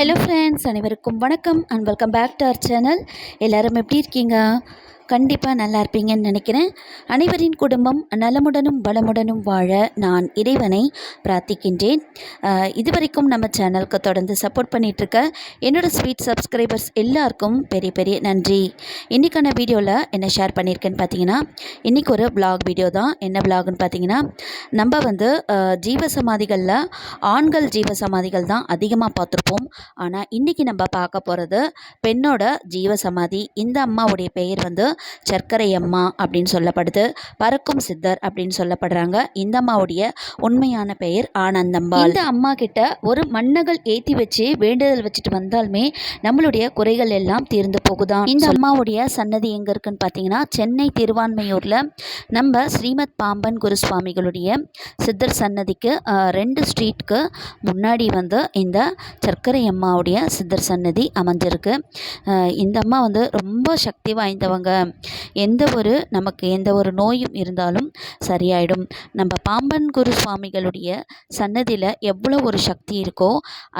Hello friends அனைவருக்கும் வணக்கம் and welcome back to our channel எல்லோரும் எப்படி இருக்கீங்க? கண்டிப்பாக நல்லா இருப்பீங்கன்னு நினைக்கிறேன். அனைவரின் குடும்பம் நலமுடனும் வளமுடனும் வாழ நான் இறைவனை பிரார்த்திக்கின்றேன். இதுவரைக்கும் நம்ம சேனலுக்கு தொடர்ந்து சப்போர்ட் பண்ணிகிட்ருக்க என்னோடய ஸ்வீட் சப்ஸ்கிரைபர்ஸ் எல்லாருக்கும் பெரிய பெரிய நன்றி. இன்றைக்கான வீடியோவில் என்ன ஷேர் பண்ணியிருக்கேன்னு பார்த்தீங்கன்னா இன்றைக்கி ஒரு பிளாக் வீடியோ தான். என்ன பிளாக்னு பார்த்தீங்கன்னா நம்ம வந்து ஜீவசமாதிகளில் ஜீவ சமாதிகளில் ஆண்கள் ஜீவ சமாதிகள் தான் அதிகமாக பார்த்துருப்போம் ஆனால் இன்றைக்கி நம்ம பார்க்க போகிறது பெண்ணோட ஜீவ சமாதி இந்த அம்மாவுடைய பெயர் வந்து சர்க்கரை அம்மா அப்படின்னு சொல்லப்படுது. பறக்கும் சித்தர் அப்படின்னு சொல்லப்படுறாங்க. இந்த அம்மாவுடைய உண்மையான பெயர் ஆனந்தம்பாள். இந்த அம்மா கிட்ட ஒரு மண்ணகள் ஏற்றி வச்சு வேண்டுதல் வச்சுட்டு வந்தாலுமே நம்மளுடைய குறைகள் எல்லாம் தீர்ந்து போகுதாம் இந்த அம்மாவுடைய சன்னதி எங்கே இருக்குன்னு பார்த்தீங்கன்னா சென்னை திருவான்மையூரில் நம்ம ஸ்ரீமத் பாம்பன் குருசுவாமிகளுடைய சித்தர் சன்னதிக்கு ரெண்டு ஸ்ட்ரீட்க்கு முன்னாடி வந்து இந்த சர்க்கரை அம்மாவுடைய சித்தர் சன்னதி அமைஞ்சிருக்கு. இந்த அம்மா வந்து ரொம்ப சக்தி வாய்ந்தவங்க. எந்த ஒரு நமக்கு எந்த ஒரு நோயும் இருந்தாலும் சரியாயிடும். நம்ம பாம்பன் குரு சுவாமிகளுடைய சன்னதியில் எவ்வளோ ஒரு சக்தி இருக்கோ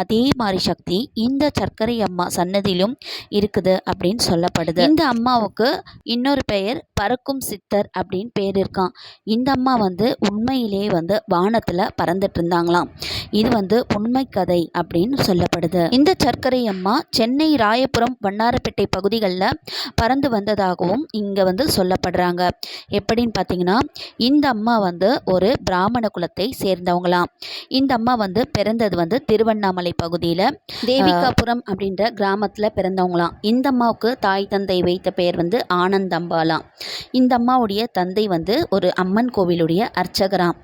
அதே மாதிரி சக்தி இந்த சர்க்கரை அம்மா சன்னதியிலும் இருக்குது அப்படின்னு சொல்லப்படுது. இந்த அம்மாவுக்கு இன்னொரு பெயர் பறக்கும் சித்தர் அப்படின்னு பேர் இருக்கான் இந்த அம்மா வந்து உண்மையிலே வந்து வானத்தில் பறந்துட்டு இருந்தாங்களாம். இது வந்து உண்மை கதை அப்படின்னு சொல்லப்படுது. இந்த சர்க்கரை அம்மா சென்னை ராயபுரம் வண்ணாரப்பேட்டை பகுதிகளில் பறந்து வந்ததாகவும் இங்கே வந்து சொல்லப்படுறாங்க. எப்படின்னு பார்த்தீங்கன்னா இந்த அம்மா வந்து ஒரு பிராமண குலத்தை சேர்ந்தவங்களாம். இந்த அம்மா வந்து பிறந்தது வந்து திருவண்ணாமலை பகுதியில் தேவிகாபுரம் அப்படின்ற கிராமத்தில் பிறந்தவங்களாம். இந்த அம்மாவுக்கு தாய் தந்தை வைத்த பெயர் வந்து ஆனந்தம்பாலாம் இந்த அம்மாவுடைய தந்தை வந்து ஒரு அம்மன் கோவிலுடைய அர்ச்சகராம்.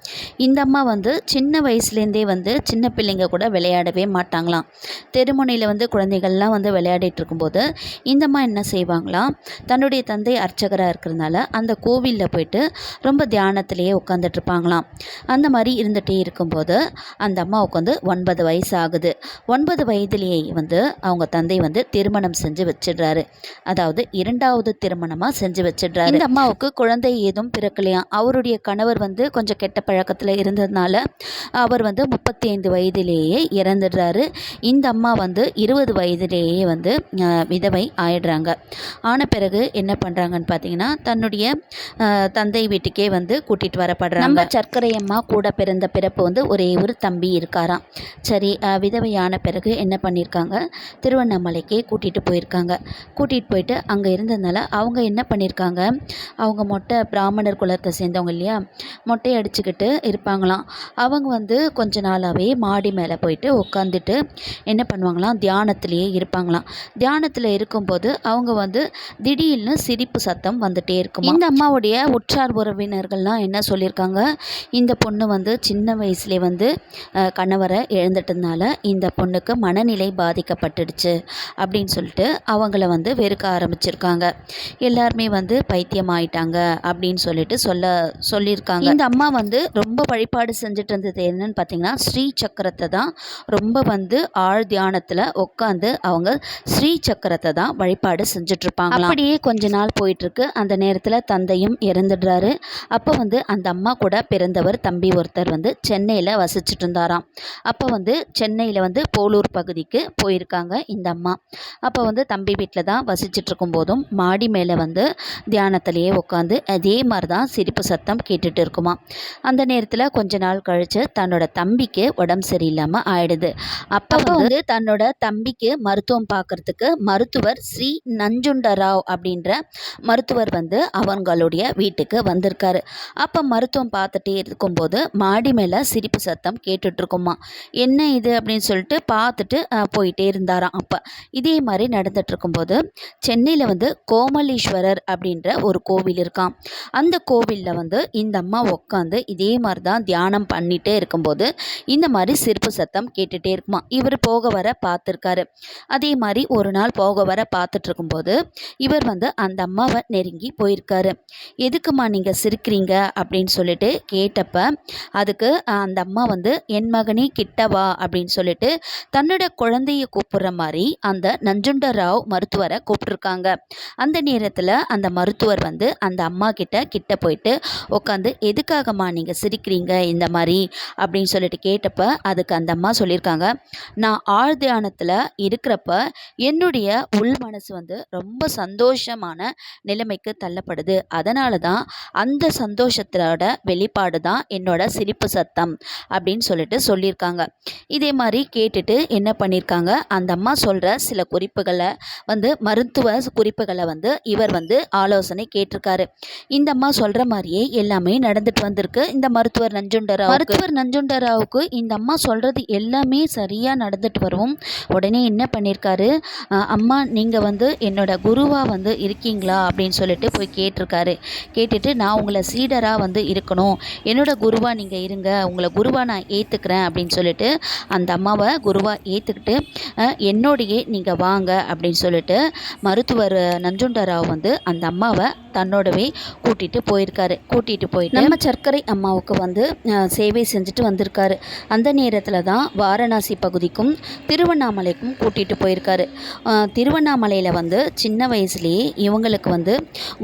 இந்த அம்மா வந்து சின்ன வயசுலேருந்தே வந்து சின்ன பிள்ளைங்க கூட விளையாடவே மாட்டாங்களாம். தெருமுனையில் வந்து குழந்தைகள்லாம் வந்து விளையாடிட்டு இருக்கும்போது இந்த அம்மா என்ன செய்வாங்களாம்? தன்னுடைய தந்தை அர்ச்சகராக இருக்கிறதுனால அந்த கோவிலில் போயிட்டு ரொம்ப தியானத்திலேயே உட்காந்துட்டு இருப்பாங்களாம் அந்த மாதிரி இருந்துகிட்டே இருக்கும்போது அந்த அம்மாவுக்கு வந்து ஒன்பது வயசு ஆகுது ஒன்பது வயதிலேயே வந்து அவங்க தந்தை வந்து திருமணம் செஞ்சு வச்சிடுறாரு. அதாவது இரண்டாவது திருமணமாக செஞ்சு வச்சிடுறாரு. இந்த அம்மாவுக்கு குழந்தை ஏதும் பிறக்கலையாம் அவருடைய கணவர் வந்து கொஞ்சம் கெட்ட பழக்கத்தில் இருந்ததுனால அவர் வந்து முப்பத்தி ஐந்து வயதிலேயே இறந்துடுறாரு. இந்த அம்மா வந்து இருபது வயதிலேயே வந்து விதவை ஆயிடுறாங்க. ஆன பிறகு என்ன பண்ணுறாங்கன்னு பார்த்தீங்கன்னா தன்னுடைய தந்தை வீட்டுக்கே வந்து கூட்டிகிட்டு வரப்படுறாங்க. நம்ம சர்க்கரை அம்மா கூட பிறந்த பிறப்பு வந்து ஒரே ஒரு தம்பி இருக்காராம். சரி விதவையான பிறகு என்ன பண்ணியிருக்காங்க திருவண்ணாமலைக்கே கூட்டிகிட்டு போயிருக்காங்க. கூட்டிகிட்டு போயிட்டு அங்கே இருந்ததுனால அவங்க என்ன பண்ணியிருக்காங்க அவங்க மொட்டை பிராமணர் குலத்தை சேர்ந்தவங்க இல்லையா? மொட்டை அடிச்சுக்கிட்டு இருப்பாங்களாம். அவங்க வந்து கொஞ்ச நாளாகவே மாடி மேலே போயிட்டு உட்காந்துட்டு என்ன பண்ணுவாங்களாம்? தியானத்திலேயே இருப்பாங்களாம். தியானத்தில் இருக்கும்போது அவங்க வந்து திடீர்னு சிரிப்பு சத்தம் வந்துட்டே இருக்கும்? இந்த அம்மாவுடைய உற்றார் உறவினர்கள்லாம் என்ன சொல்லியிருக்காங்க? இந்த பொண்ணு வந்து சின்ன வயசுலேயே வந்து கணவரை இழந்துட்டதுனால இந்த பொண்ணுக்கு மனநிலை பாதிக்கப்பட்டுடுச்சு அப்படின்னு சொல்லிட்டு அவங்கள வந்து வெறுக்க ஆரம்பிச்சிருக்காங்க. எல்லாருமே வந்து பைத்தியம் ஆயிட்டாங்க அப்படின்னு சொல்லிட்டு சொல்ல சொல்லியிருக்காங்க. இந்த அம்மா வந்து ரொம்ப வழிபாடு செஞ்சுட்டு இருந்தது என்னன்னு பார்த்தீங்கன்னா ஸ்ரீ சக்கரத்தை தான் ரொம்ப வந்து ஆழ் தியானத்தில் உட்காந்து அவங்க ஸ்ரீ சக்கரத்தை தான் வழிபாடு செஞ்சுட்டு இருப்பாங்க அப்படியே கொஞ்ச நாள் போயிட்டு இருக்கு அந்த நேரத்தில் தந்தையும் இறந்துடுறாரு. அப்போ வந்து அந்த அம்மா கூட பிறந்தவர் தம்பி ஒருத்தர் வந்து சென்னையில் வசிச்சுட்டு இருந்தாராம் அப்போ வந்து சென்னையில் வந்து போலூர் பகுதிக்கு போயிருக்காங்க இந்த அம்மா. அப்போ வந்து தம்பி வீட்டில் தான் வசிச்சுட்டு இருக்கும்போதும் மாடி மேலே வந்து தியானத்திலேயே உட்காந்து அதே மாதிரி தான் சிரிப்பு சத்தம் கேட்டுட்டு இருக்குமா. அந்த நேரத்தில் கொஞ்ச நாள் கழித்து தன்னோட தம்பிக்கு உடம்பு சரியில்லாமல் ஆயிடுது. அப்போ வந்து தன்னோட தம்பிக்கு மருத்துவம் பார்க்கறதுக்கு மருத்துவர் ஸ்ரீ நஞ்சுண்டராவ் அப்படின்ற மருத்துவர் வந்து அவங்களுடைய வீட்டுக்கு வந்திருக்காரு. அப்போ மருத்துவம் பார்த்துட்டே இருக்கும்போது மாடி மேலே சிரிப்பு சத்தம் கேட்டுட்ருக்குமா. என்ன இது? அப்படின்னு சொல்லிட்டு பார்த்துட்டு போயிட்டே இருந்தாராம் அப்போ. இதே மாதிரி நடந்துகிட்ருக்கும்போது சென்னையில் வந்து கோமலீஸ்வரர் அப்படின்ற ஒரு கோவில் இருக்கான் அந்த கோவிலில் வந்து இந்த அம்மா உட்காந்து இதே மாதிரி தான் தியானம் பண்ணிகிட்டே இருக்கும்போது இந்த மாதிரி சிரிப்பு சத்தம் கேட்டுகிட்டே இருக்குமா. இவர் போக வர பார்த்துருக்காரு. அதே மாதிரி ஒரு நாள் போக வர பார்த்துட்ருக்கும்போது இவர் வந்து அந்த அம்மாவை நெருங்கி போயிருக்காரு. எதுக்குமா நீங்கள் சிரிக்கிறீங்க? அப்படின்னு சொல்லிட்டு கேட்டப்ப அதுக்கு அந்த அம்மா வந்து என் மகனே கிட்டவா அப்படின்னு சொல்லிட்டு தன்னோட குழந்தைய கூப்பிடுற மாதிரி அந்த நஞ்சுண்டராவ் மருத்துவரை கூப்பிட்டுருக்காங்க. அந்த நேரத்தில் அந்த மருத்துவர் வந்து அந்த அம்மா கிட்ட கிட்ட போயிட்டு உட்காந்து எதுக்காகம்மா நீங்கள் சிரிக்கிறீங்க இந்த மாதிரி? அப்படின்னு சொல்லிட்டு கேட்டப்ப அதுக்கு அந்த அம்மா சொல்லியிருக்காங்க நான் ஆழ்தியானத்தில் இருக்கிறப்ப என்னுடைய உள் மனசு வந்து ரொம்ப சந்தோஷமான நிலைமைக்கு தள்ளப்படுது. அதனால தான் அந்த சந்தோஷத்தோட வெளிப்பாடு தான் என்னோட சிரிப்பு சத்தம் அப்படின்னு சொல்லிட்டு சொல்லியிருக்காங்க. இதே மாதிரி கேட்டுட்டு என்ன பண்ணியிருக்காங்க? அந்த அம்மா சொல்கிற சில குறிப்புகளை வந்து மருத்துவ குறிப்புகளை வந்து இவர் வந்து ஆலோசனை கேட்டிருக்காரு. இந்த அம்மா சொல்கிற மாதிரியே எல்லாமே நடந்துட்டு வந்திருக்கு. இந்த மருத்துவர் நஞ்சுண்டராவ் மருத்துவர் நஞ்சுண்டராவுக்கு இந்த அம்மா சொல்கிறது எல்லாமே சரியாக நடந்துட்டு வரும் உடனே என்ன பண்ணியிருக்காரு? அம்மா நீங்கள் வந்து என்னோட குருவாக வந்து இருக்கீங்க. இருக்கீங்களா அப்படின்னு சொல்லிட்டு போய் கேட்டிருக்காரு. கேட்டுட்டு நான் உங்களை சீடராக வந்து இருக்கணும். என்னோட குருவாக நீங்கள் இருங்க. உங்களை குருவாக நான் ஏற்றுக்கிறேன் அப்படின்னு சொல்லிட்டு அந்த அம்மாவை குருவாக ஏற்றுக்கிட்டு என்னோடையே நீங்கள் வாங்க அப்படின்னு சொல்லிட்டு மருத்துவர் நஞ்சுண்டராவ் வந்து அந்த அம்மாவை தன்னோடவே கூட்டிகிட்டு போயிருக்காரு. கூட்டிகிட்டு போயிட்டு நம்ம சர்க்கரை அம்மாவுக்கு வந்து சேவை செஞ்சுட்டு வந்திருக்காரு. அந்த நேரத்தில் தான் வாரணாசி பகுதிக்கும் திருவண்ணாமலைக்கும் கூட்டிகிட்டு போயிருக்காரு. திருவண்ணாமலையில் வந்து சின்ன வயசுலேயே இவங்களுக்கு வந்து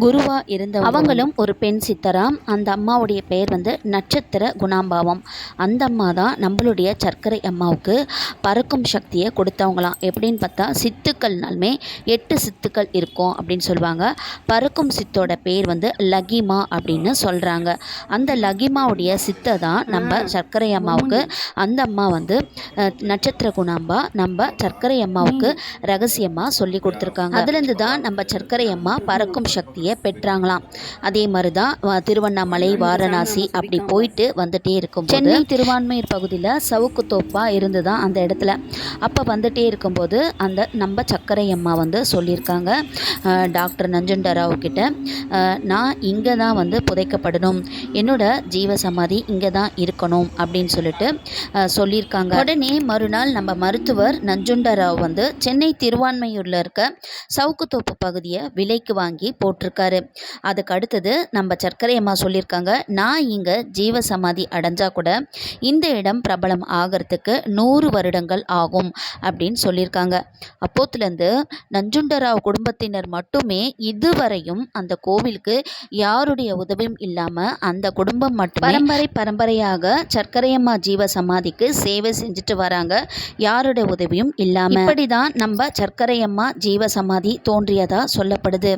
குருவாக இருந்த அவங்களும் ஒரு பெண் சித்தராம். அந்த அம்மாவுடைய பெயர் வந்து நட்சத்திர குணாம்பாவம். அந்த அம்மா தான் நம்மளுடைய சர்க்கரை அம்மாவுக்கு பறக்கும் சக்தியை கொடுத்தவங்களாம். எப்படின்னு பார்த்தா சித்துக்கள்னாலுமே எட்டு சித்துக்கள் இருக்கும் அப்படின்னு சொல்லுவாங்க. பறக்கும் சித்தோட பேர் வந்து லகிமா அப்படின்னு சொல்கிறாங்க அந்த லகிமாவுடைய சித்தை தான் நம்ம சர்க்கரை அம்மாவுக்கு அந்த அம்மா வந்து நட்சத்திர குணாம்பா நம்ம சர்க்கரை அம்மாவுக்கு ரகசியமாக சொல்லி கொடுத்துருக்காங்க. அதுலேருந்து தான் நம்ம சர்க்கரை அம்மா பறக்கும் சக்தியை பெற்றாங்களாம். அதே மாதிரி தான் வ- திருவண்ணாமலை வாரணாசி அப்படி போயிட்டு வந்துட்டே இருக்கும் சென்னை திருவான்மையூர் பகுதியில் சவுக்கு தோப்பாக இருந்து தான் அந்த இடத்துல. அப்போ வந்துட்டே இருக்கும்போது அந்த நம்ம சக்கரை அம்மா வந்து சொல்லியிருக்காங்க. டாக்டர் நஞ்சுண்டராவ் கிட்ட நான் இங்கே தான் வந்து புதைக்கப்படணும். என்னோட ஜீவ சமாதி இங்கே தான் இருக்கணும் அப்படின்னு சொல்லிட்டு சொல்லியிருக்காங்க. உடனே மறுநாள் நம்ம மருத்துவர் நஞ்சுண்டராவ் வந்து சென்னை திருவான்மையூரில் இருக்க சவுக்குத்தோப்பு பகுதியை விலைக்கு வாங்கி போட்டிருக்காரு. அதுக்கு அடுத்தது நம்ம சர்க்கரை அம்மா சொல்லியிருக்காங்க நான் இங்கே ஜீவ சமாதி அடைஞ்சா கூட இந்த இடம் பிரபலம் ஆகிறதுக்கு நூறு வருடங்கள் ஆகும் அப்படின்னு சொல்லியிருக்காங்க. அப்போத்துலேருந்து நஞ்சுண்டராவ் குடும்பத்தினர் மட்டுமே இதுவரையும் அந்த கோவிலுக்கு யாருடைய உதவியும் இல்லாமல் அந்த குடும்பம் மட்டும் பரம்பரை பரம்பரையாக சர்க்கரையம்மா ஜீவ சமாதிக்கு சேவை செஞ்சுட்டு வராங்க. யாருடைய உதவியும் இல்லாமல் இப்படி தான் நம்ம சர்க்கரையம்மா ஜீவ சமாதி தோன்றியதா சொல்லப்படுது.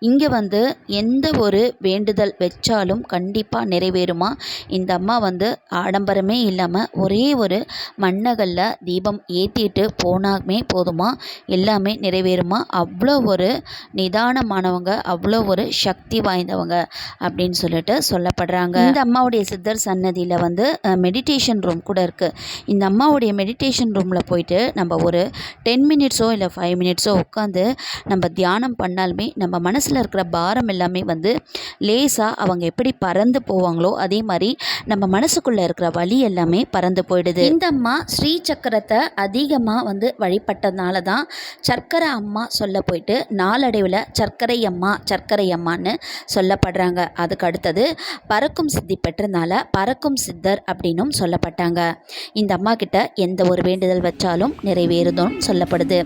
இங்கே வந்து எந்த ஒரு வேண்டுதல் வச்சாலும் கண்டிப்பாக நிறைவேறுமா? இந்த அம்மா வந்து ஆடம்பரமே இல்லாமல் ஒரே ஒரு மண்ணகல்ல தீபம் ஏற்றிட்டு போனாமே போதுமா? எல்லாமே நிறைவேறுமா? அவ்வளோ ஒரு நிதானமானவங்க அவ்வளோ ஒரு சக்தி வாய்ந்தவங்க அப்படின்னு சொல்லிட்டு சொல்லப்படுறாங்க. இந்த அம்மாவுடைய சித்தர் சன்னதியில் வந்து மெடிடேஷன் ரூம் கூட இருக்குது இந்த அம்மாவுடைய மெடிடேஷன் ரூமில் போயிட்டு நம்ம ஒரு டென் மினிட்ஸோ இல்லை ஃபைவ் மினிட்ஸோ உட்காந்து நம்ம தியானம் பண்ணாலுமே நம்ம மனசில் இருக்கிற பாரம் எல்லாமே வந்து லேசாக அவங்க எப்படி பறந்து போவாங்களோ அதே மாதிரி நம்ம மனசுக்குள்ளே இருக்கிற வழி எல்லாமே பறந்து போயிடுது. இந்த அம்மா ஸ்ரீ சக்கரத்தை அதிகமாக வந்து வழிபட்டதுனால தான் சர்க்கரை அம்மா சொல்ல போயிட்டு நாளடைவில் சர்க்கரை அம்மா சர்க்கரை அம்மான்னு சொல்லப்படுறாங்க. அதுக்கு அடுத்தது பறக்கும் சித்தி பெற்றதுனால பறக்கும் சித்தர் அப்படின்னும் சொல்லப்பட்டாங்க. இந்த அம்மா கிட்ட எந்த ஒரு வேண்டுதல் வச்சாலும் நிறைவேறுதும் சொல்லப்படுது.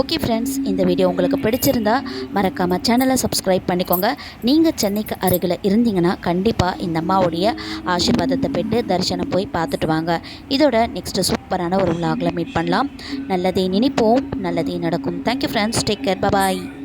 ஓகே ஃப்ரெண்ட்ஸ் இந்த வீடியோ உங்களுக்கு பிடிச்சிருந்தா மறக்காமல் சேனலை சப்ஸ்கிரைப் பண்ணிக்கோங்க. நீங்கள் சென்னைக்கு அருகில் இருந்தீங்கன்னா கண்டிப்பாக இந்த அம்மாவுடைய ஆசீர்வாதத்தை பெற்று தரிசனம் போய் பார்த்துட்டு வாங்க. இதோட நெக்ஸ்ட் சூப்பரான ஒரு vlogல மீட் பண்ணலாம். நல்லதே நினைப்போம் நல்லதே நடக்கும். Thank you friends take care bye bye